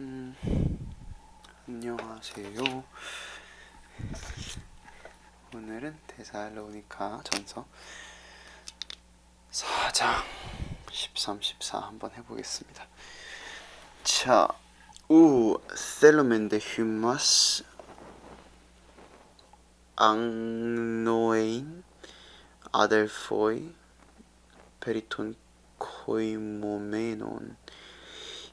음, 안녕하세요. 오늘은 데살로니카 전서 4장 13, 14 한번 해보겠습니다. 자, 우 셀로멘데 휴마스 앙노에인 아델포이 페리톤 코이모메논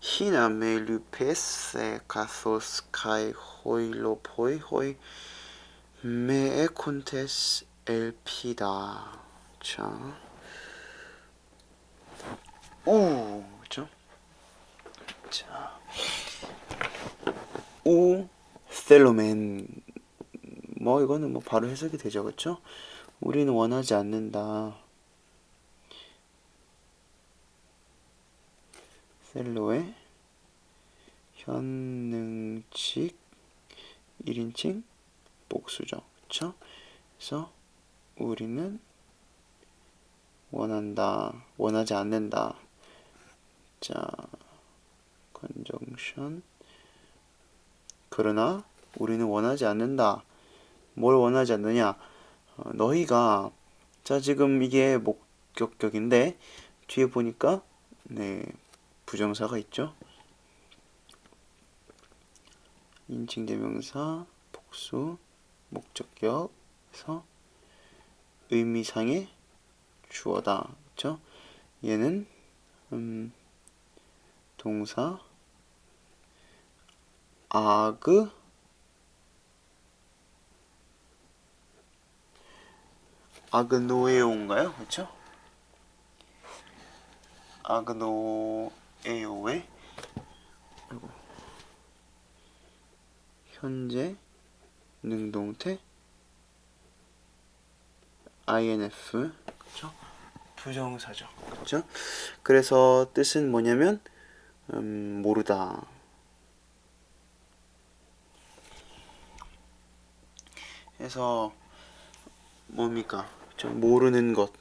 히나 멜루페세 카소스 카이 호일로포이 호이 메에 콘테스 엘피다 자, 우 그죠? 자, 우 셀로멘 뭐 이거는 뭐 바로 해석이 되죠, 그렇죠? 우리는 원하지 않는다. 셀로의 현능칙 1인칭 복수죠. 그쵸? 그래서 우리는 원한다. 원하지 않는다. 자, conjunction 그러나 우리는 원하지 않는다. 뭘 원하지 않느냐? 어, 너희가 자 지금 이게 목격격인데 뒤에 보니까 네 부정사가 있죠. 인칭 대명사 복수 목적격에서 의미상의 주어다. 그렇죠? 얘는 음, 동사 아그 아그노에오인가요? 그렇죠? 아그노 에오의 아이고. 현재 능동태 INF 그렇죠? 부정사죠. 그렇죠? 그래서 뜻은 뭐냐면 음, 모르다. 해서 뭡니까? 좀 모르는 것.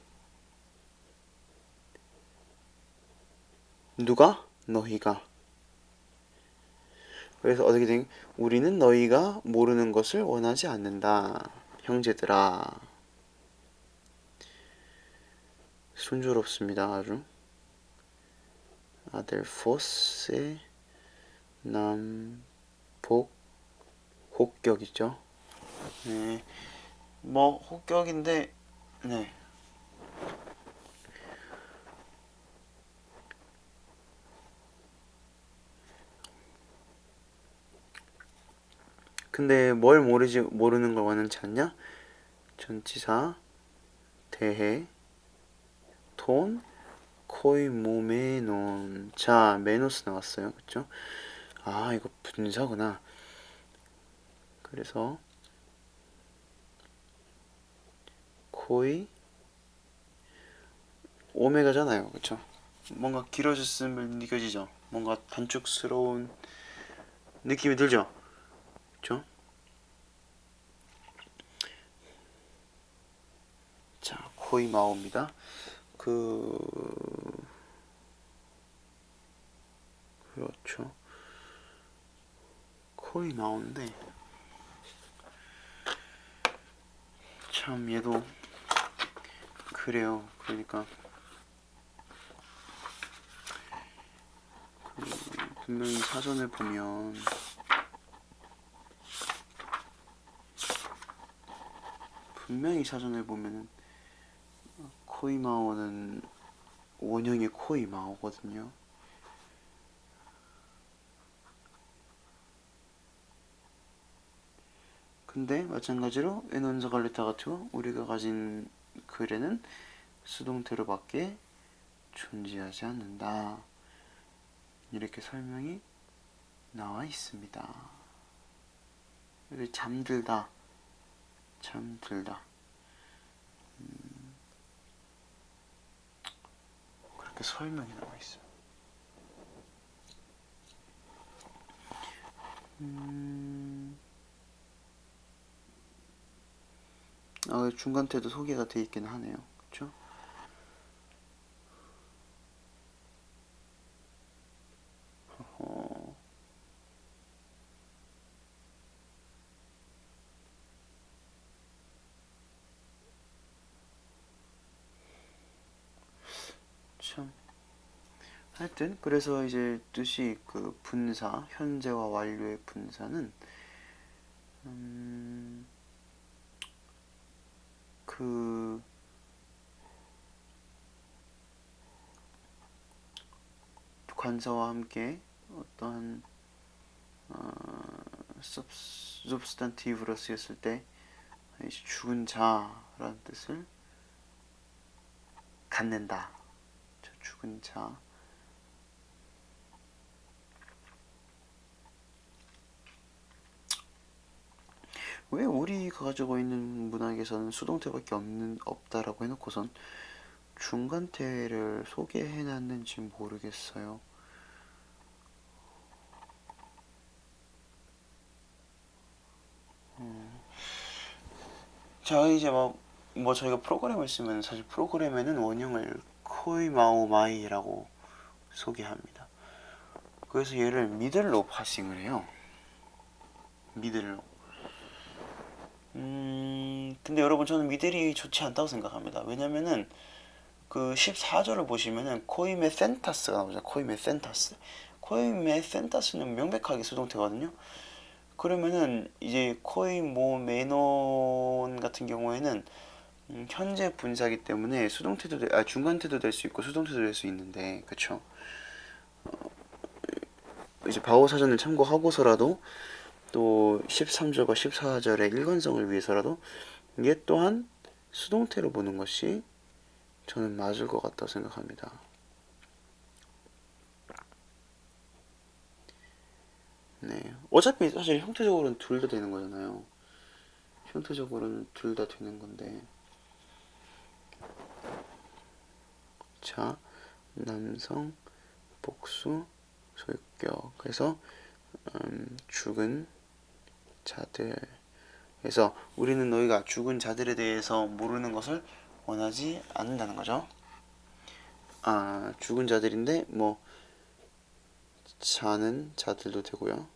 누가? 너희가. 그래서 어떻게 된? 우리는 너희가 모르는 것을 원하지 않는다. 형제들아. 순조롭습니다. 아주. 아들 포스의 남복 혹격이죠. 네. 뭐 혹격인데 네. 근데 뭘 모르지 모르는 걸 원하지 않냐? 전치사 대해 톤 코이 모메논 자 메노스 나왔어요 그쵸? 아 이거 분사구나 그래서 코이 오메가잖아요 그쵸? 뭔가 길어졌음을 느껴지죠? 뭔가 단축스러운 느낌이 들죠? 그쵸? 자 코이 마오입니다 그 그렇죠. 코이 나오는데 참 얘도 그래요. 그러니까 그 분명히 사전을 보면 분명히 사전을 보면은 코이마오는 원형의 코이마오거든요. 근데 마찬가지로 에논자 갈레타 같은 우리가 가진 글에는 수동태로밖에 존재하지 않는다. 이렇게 설명이 나와 있습니다. 잠들다, 잠들다. 음, 그렇게 설명이 나와 있어요. 음, 아, 중간태도 소개가 돼 있긴 하네요. 그렇죠? 하여튼 그래서 이제 뜻이 그 분사 현재와 완료의 분사는 음, 그 관사와 함께 어떠한 어, substantive로 쓰였을 때 이제 죽은 자라는 뜻을 갖는다. 저 죽은 자. 왜 우리가 가지고 있는 문학에서는 수동태밖에 없는 없다라고 해놓고선 중간태를 소개해놨는지 모르겠어요. 음. 자 이제 뭐, 뭐 저희가 프로그램을 쓰면 사실 프로그램에는 원형을 코이마오마이라고 소개합니다. 그래서 얘를 미들로 파싱을 해요. 미들로. 음, 근데 여러분 저는 미들이 좋지 않다고 생각합니다. 왜냐면은 그 14절을 보시면은 코이메 센타스가 나오죠. 코이메 센타스. 코이메 센타스는 명백하게 수동태거든요. 그러면은 이제 코이모 메논 같은 경우에는 음, 현재 분사기 때문에 수동태도 될- 아 중간태도 될 수 있고 수동태도 될 수 있는데 그쵸 어, 이제 바오 사전을 참고하고서라도 또 13절과 14절의 일관성을 위해서라도 이게 또한 수동태로 보는 것이 저는 맞을 것 같다 생각합니다. 네. 어차피 사실 형태적으로는 둘 다 되는 거잖아요. 형태적으로는 둘 다 되는 건데. 자, 남성, 복수, 소유격. 그래서, 음, 죽은 자들. 그래서 우리는 너희가 죽은 자들에 대해서 모르는 것을 원하지 않는다는 거죠. 아, 죽은 자들인데, 뭐, 자는 자들도 되고요.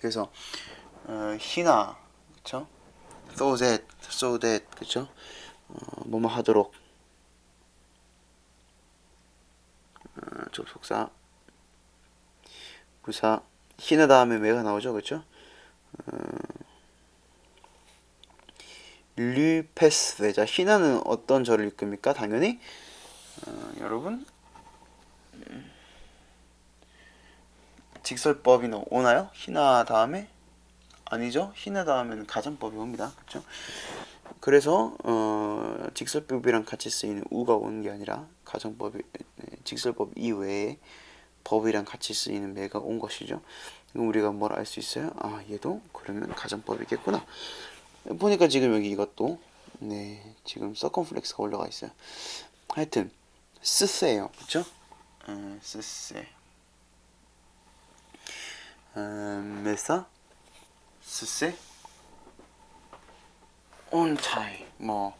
그래서 어, 희나 그쵸? so that, so that 그쵸? 어, 뭐뭐 하도록 어, 접속사 부사 희나 다음에 왜가 나오죠 그쵸? 어, 류페스 자 희나는 어떤 절을 이끕니까? 당연히 어, 여러분 음, 직설법이 나- 오나요? 희나 다음에 아니죠? 희나 다음에는 가정법이 옵니다. 그렇죠? 그래서 어, 직설법이랑 같이 쓰이는 우가 오는 게 아니라 가정법이 네, 직설법 이외에 법이랑 같이 쓰이는 매가 온 것이죠. 그럼 우리가 뭘 알 수 있어요? 아 얘도 그러면 가정법이겠구나. 보니까 지금 여기 이것도 네 지금 서컴플렉스가 올라가 있어요. 하여튼 쓰세요, 그렇죠? 음, 쓰세. 음, 메사 쓰세 온타이 뭐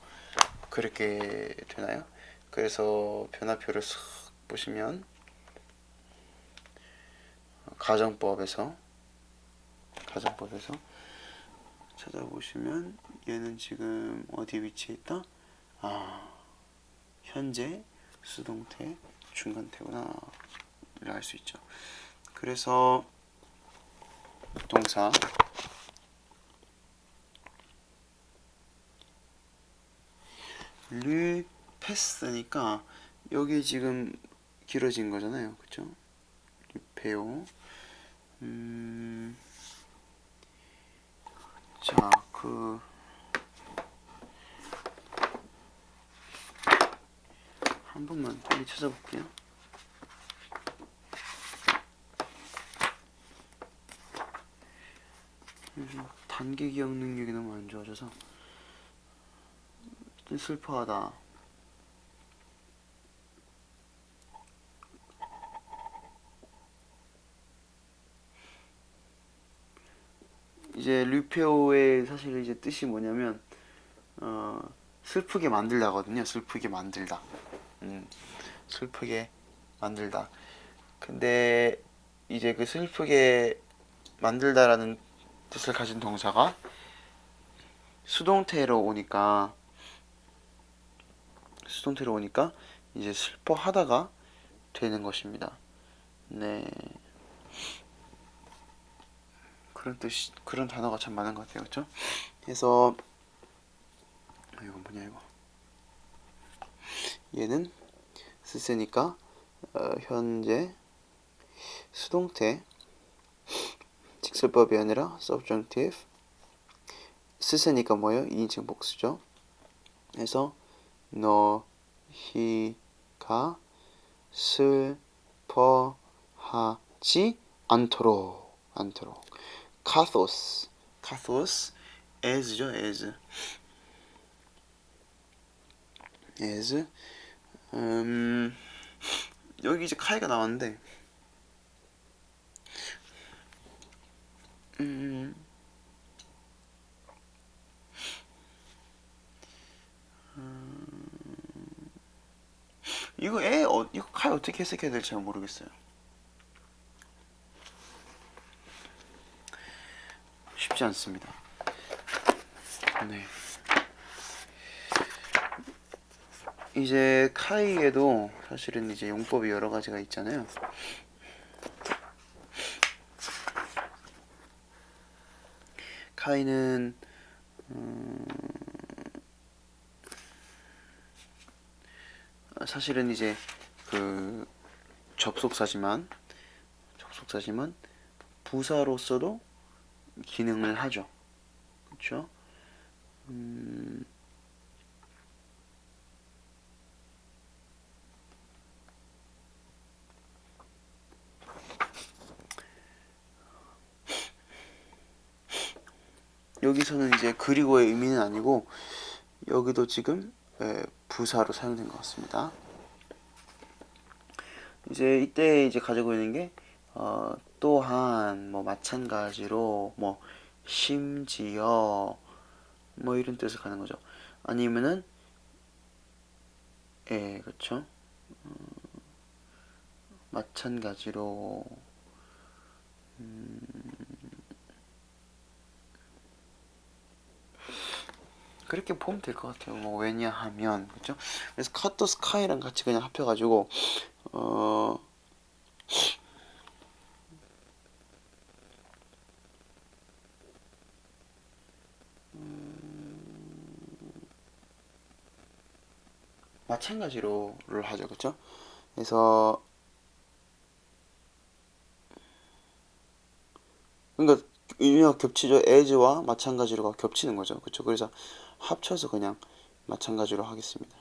그렇게 되나요? 그래서 변화표를 쓱 보시면 가정법에서 가정법에서 찾아보시면 얘는 지금 어디 위치해 있다? 아 현재 수동태 중간태구나 를 알 수 있죠. 그래서 동사 류패스니까 여기 지금 길어진 거잖아요. 그쵸? 류페오 음... 자, 그... 한 번만 빨리 찾아볼게요. 요즘 단계 기억 능력이 너무 안 좋아져서 좀 슬퍼하다. 이제 류페오의 사실 이제 뜻이 뭐냐면 어 슬프게 만들다거든요. 슬프게 만들다. 음, 슬프게 만들다. 근데 이제 그 슬프게 만들다라는 뜻을 가진 동사가 수동태로 오니까 수동태로 오니까 이제 슬퍼하다가 되는 것입니다. 네. 그런 뜻 그런 단어가 참 많은 것 같아요. 그렇죠? 그래서 아, 이거 뭐냐 이거. 얘는 쓰세니까 어, 현재 수동태 직설법이 아니라 subjunctive 쓰세니까 뭐예요? 2인칭 복수죠. 그래서 너희가 슬퍼하지 않도록 않도록. 카토스 카토스 as죠 as. As. 음 여기 이제 카이가 나왔는데. 음 이거 애 어, 이거 카이 어떻게 해석해야 될지 잘 모르겠어요. 쉽지 않습니다. 네. 이제 카이에도 사실은 이제 용법이 여러 가지가 있잖아요. 카이는 음, 사실은 이제 그 접속사지만 접속사지만 부사로서도 기능을 하죠. 그렇죠? 음, 여기서는 이제 그리고의 의미는 아니고 여기도 지금 예, 부사로 사용된 것 같습니다. 이제 이때 이제 가지고 있는 게 어, 또한 뭐 마찬가지로 뭐 심지어 뭐 이런 뜻을 가는 거죠. 아니면은 예 그렇죠. 음, 마찬가지로 음, 그렇게 보면 될 것 같아요. 뭐 왜냐하면 그렇죠. 그래서 카토 스카이랑 같이 그냥 합쳐가지고 어 마찬가지로를 하죠, 그렇죠? 그래서 그러니까 의미가 겹치죠. as와 마찬가지로가 겹치는 거죠, 그렇죠? 그래서 합쳐서 그냥 마찬가지로 하겠습니다.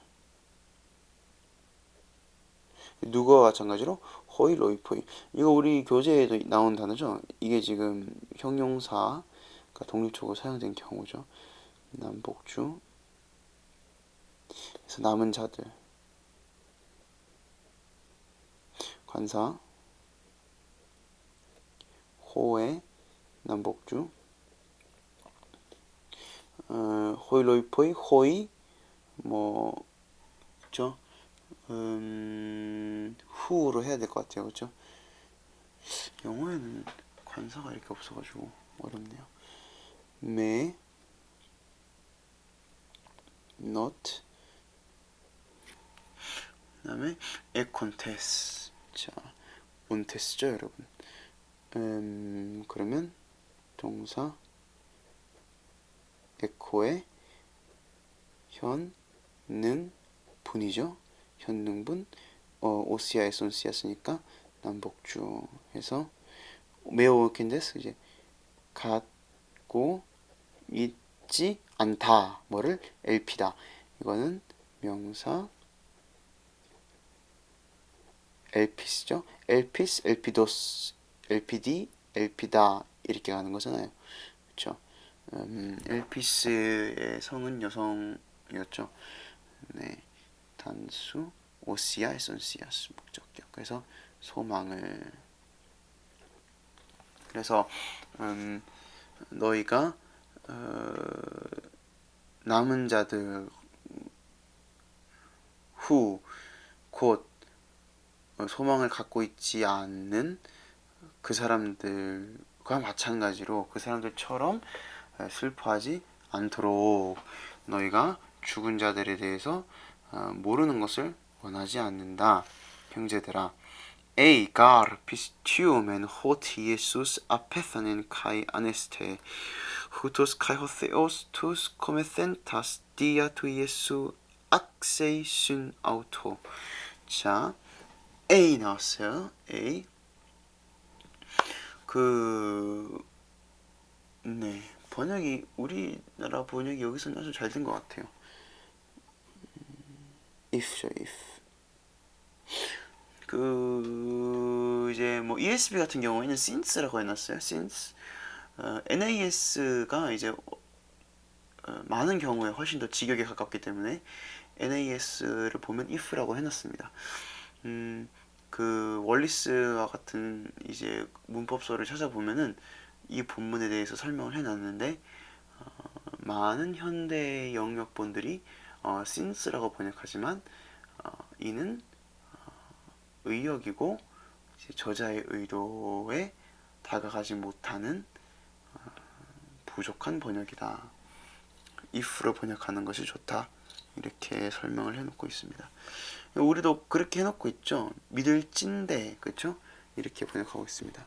누구와 마찬가지로 호이 로이포이 이거 우리 교재에도 나온 단어죠. 이게 지금 형용사가 독립적으로 사용된 경우죠. 남복주 그래서 남은 자들 관사 호의 남복주 어, 호이로이포이 호이 뭐 그죠 음, 후로 해야 될 것 같아요. 그죠 영어에는 관사가 이렇게 없어가지고 어렵네요. 매 not 그 다음에 에콘테스 자 온테스죠 여러분. 음, 그러면 동사 에코의 현능 분이죠 현능분 어, 오시아에 손시았으니까 남복주 해서 매우 캔데스 이제 갖고 있지 않다 뭐를 LP다 이거는 명사 엘피스죠. 엘피스, 엘피도스, 엘피디, 엘피다 이렇게 가는 거잖아요. 그렇죠? 음, 엘피스의 성은 여성이었죠. 네, 단수 오시아 에선시아스 목적격. 그래서 소망을 그래서 음, 너희가 어, 남은 자들 후 곧 소망을 갖고 있지 않는 그 사람들과 마찬가지로 그 사람들처럼 슬퍼하지 않도록 너희가 죽은 자들에 대해서 아, 모르는 것을 원하지 않는다. 형제들아, 가르 피스티오멘 호티 예수스 아페사넨 카이 아네스테 후토스 카이 호세오스 투스 코메센타스 디아 투 예수 악세이 순 아우토. 자 A 나왔어요. A 그 네, 번역이 우리나라 번역이 여기서는 아주 잘 된 것 같아요. if죠, if. 그 이제 뭐 ESV 같은 경우에는 since라고 해놨어요. since. 어, NAS가 이제 어, 많은 경우에 훨씬 더 직역에 가깝기 때문에 NAS를 보면 if라고 해놨습니다. 음, 그 월리스와 같은 이제 문법서를 찾아보면은 이 본문에 대해서 설명을 해놨는데 어, 많은 현대 영역본들이 어, since라고 번역하지만 어, 이는 어, 의역이고 저자의 의도에 다가가지 못하는 어, 부족한 번역이다. if로 번역하는 것이 좋다. 이렇게 설명을 해놓고 있습니다. 우리도 그렇게 해놓고 있죠. 믿을진데, 그렇죠? 이렇게 번역하고 있습니다.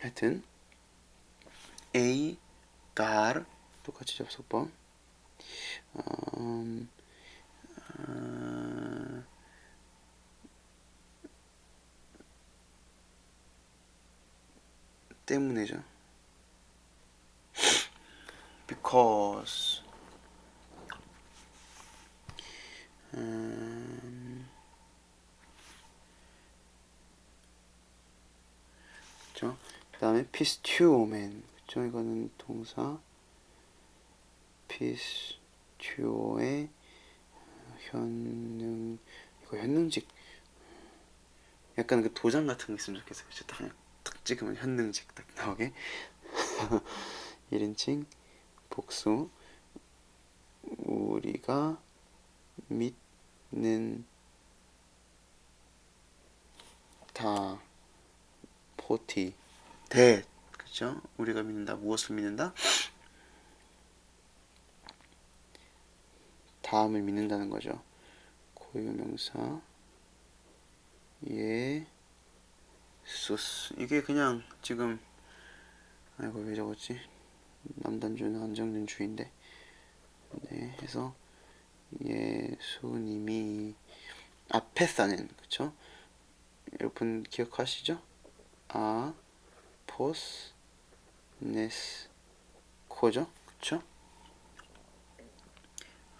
하여튼 A, gar 똑같이 접속법. 음, 어, 때문에죠. because 음, 그죠? 그다음에 피스튜오맨 그죠? 이거는 동사 피스튜오의 현능 이거 현능직 약간 그 도장 같은 거 있으면 좋겠어요. 그쵸? 딱탁 찍으면 현능직 딱 나오게 1인칭 복수 우리가 믿는 다 포티 대 그죠? 우리가 믿는다 무엇을 믿는다? 다음을 믿는다는 거죠. 고유명사 예수스 이게 그냥 지금 아이고 왜 적었지? 남단주는 안정된 주인데 네 해서 예수님이 앞에 싸는 그쵸? 여러분 기억하시죠? 아 포스 네스 코죠? 그쵸?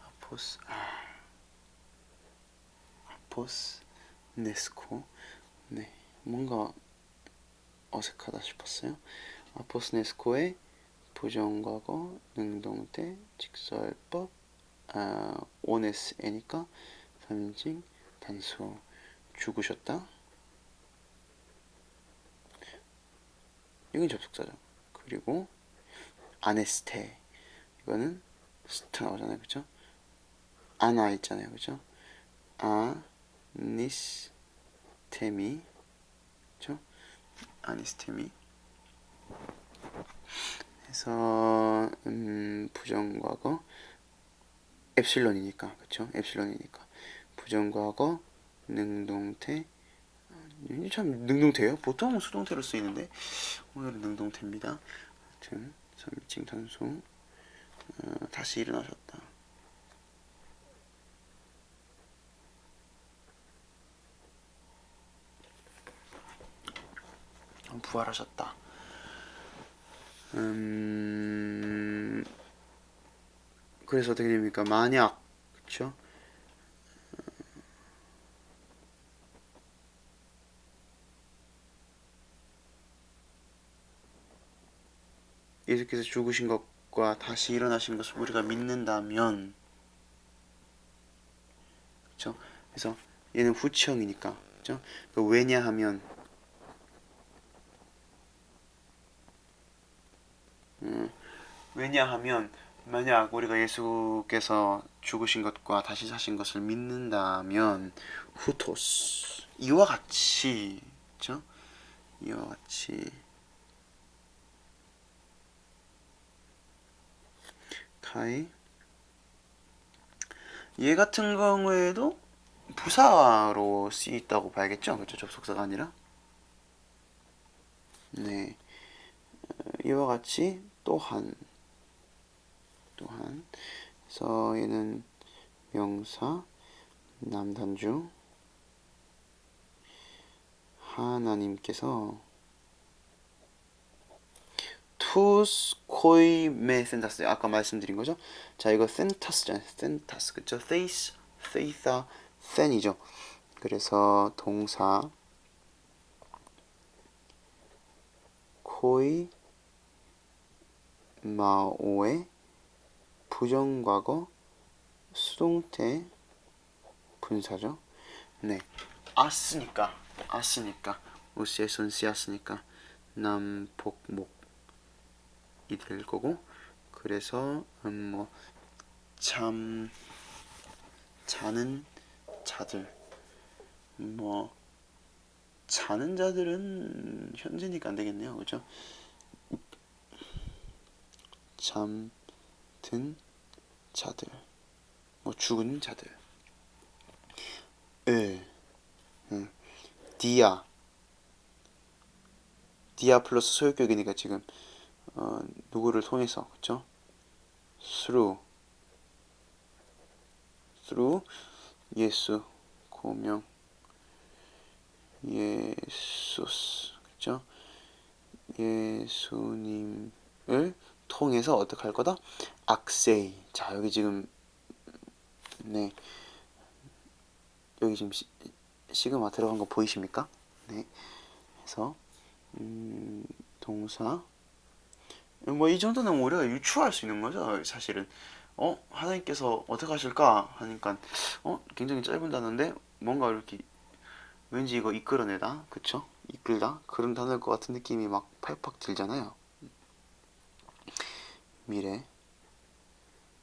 아포스 아 아포스 네스코 네 뭔가 어색하다 싶었어요. 아포스 네스코의 부정과거 능동태 직설법 아, 오네스 에니까 3인칭 단수 죽으셨다 이건 접속사죠 그리고 아네스테. 이거는 스트 나오잖아요. 그쵸? 아나 있잖아요. 그쵸? 아니스테미. 그쵸? 아니스테미. 해서 음, 부정과거 엡실론이니까. 그쵸? 엡실론이니까. 부정과거 능동태. 어, 참 능동태예요? 보통은 수동태로 쓰이는데 오늘은 능동태입니다 하여튼 3인칭 단수 어, 다시 일어나셨다 부활하셨다 음, 그래서 어떻게 됩니까? 만약, 그쵸? 예수께서 죽으신 것과 다시 일어나신 것을 우리가 믿는다면, 그쵸? 그래서 얘는 후치형이니까, 그쵸? 그 왜냐하면, 음, 왜냐하면 만약 우리가 예수께서 죽으신 것과 다시 사신 것을 믿는다면 후토스 이와 같이 그죠? 이와 같이 카이 얘 같은 경우에도 부사로 쓰였다고 봐야겠죠? 그렇죠? 접속사가 아니라. 네. 어, 이와 같이 또한 또한 그래서 얘는 명사 남단주 하나님께서 투스 코이 메 센타스 아까 말씀드린 거죠? 자 이거 센타스잖아요. 센타스 그쵸? 세이스 세이사 센이죠. 그래서 동사 코이 마오의 부정과거 수동태 분사죠. 네. 아스니까 아스니까 우스의 손씨았으니까 남복목 이 될 거고 그래서 음, 뭐참 자는 자들 뭐 자는 자들은 현재니까 안 되겠네요. 그죠? 잠든 자들 뭐 죽은 자들 을 응. 디아 디아 플러스 소유격이니까 지금 어, 누구를 통해서 그쵸? through through 예수. 고명. 예수스. 그쵸? 예수님을 통해서 어떻게 할 거다? 악세이. 자 여기 지금 네. 여기 지금 시, 시그마 들어간 거 보이십니까? 네. 그래서 음, 동사 뭐 이 정도는 우리가 유추할 수 있는 거죠 사실은. 어 하나님께서 어떻게 하실까 하니까 어 굉장히 짧은 단어인데 뭔가 이렇게 왠지 이거 이끌어내다 그쵸? 이끌다? 그런 단어일 것 같은 느낌이 막 팔팍 들잖아요. 미래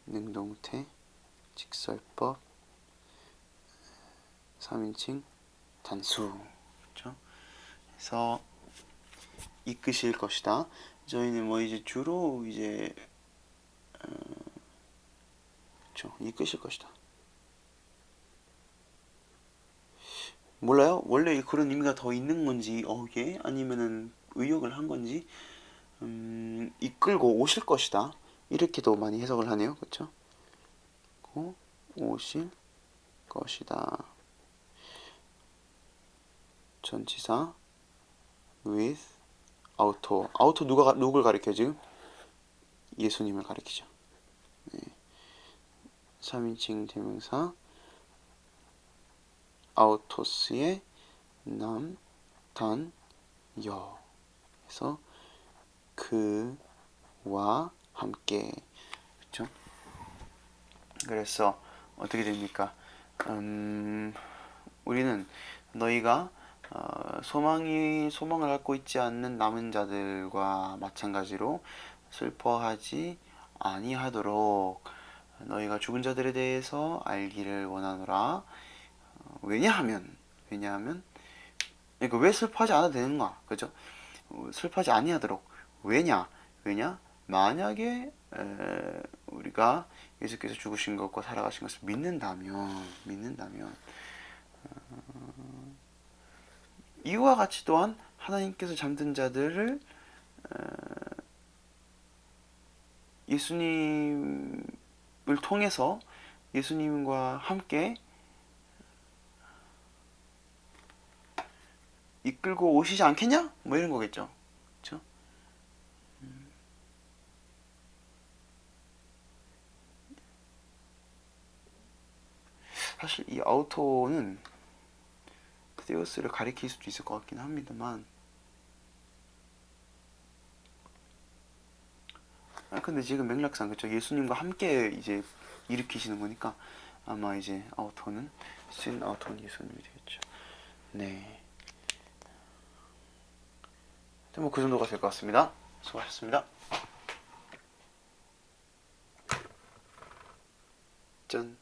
능동태 직설법 3인칭 단수. 그렇죠? 그래서 이끄실 것이다. 저희는 뭐 이제 주로 이제 어, 그렇죠. 이끄실 것이다. 몰라요? 원래 그런 의미가 더 있는 건지 어게 아니면은 의역을 한 건지 음, 이끌고 오실 것이다. 이렇게도 많이 해석을 하네요. 그렇죠? 고 오실 것이다. 전치사 with 아우토 아우토 누가 가- 누굴 가리켜 지금 예수님을 가리키죠. 네. 3인칭 대명사 아우토스의 남, 단, 여 해서 그와 함께 그렇죠? 그래서 어떻게 됩니까? 음, 우리는 너희가 어, 소망이 소망을 갖고 있지 않는 남은 자들과 마찬가지로 슬퍼하지 아니하도록 너희가 죽은 자들에 대해서 알기를 원하노라. 어, 왜냐하면 왜냐하면 그러니까 왜 슬퍼하지 않아도 되는가? 그죠? 어, 슬퍼하지 아니하도록 왜냐? 왜냐? 만약에 에, 우리가 예수께서 죽으신 것과 살아가신 것을 믿는다면 믿는다면 이와 같이 또한 하나님께서 잠든 자들을 어, 예수님을 통해서 예수님과 함께 이끌고 오시지 않겠냐? 뭐 이런 거겠죠. 그렇죠? 사실 이 아우토는 세우스를 가리킬 수도 있을 것 같긴 합니다만. 아 근데 지금 맥락상 그쵸? 예수님과 함께 이제 일으키시는 거니까 아마 이제 아우토는 쓴 아우토는 예수님이 되겠죠. 네 뭐그 정도가 될 것 같습니다. 수고하셨습니다. 짠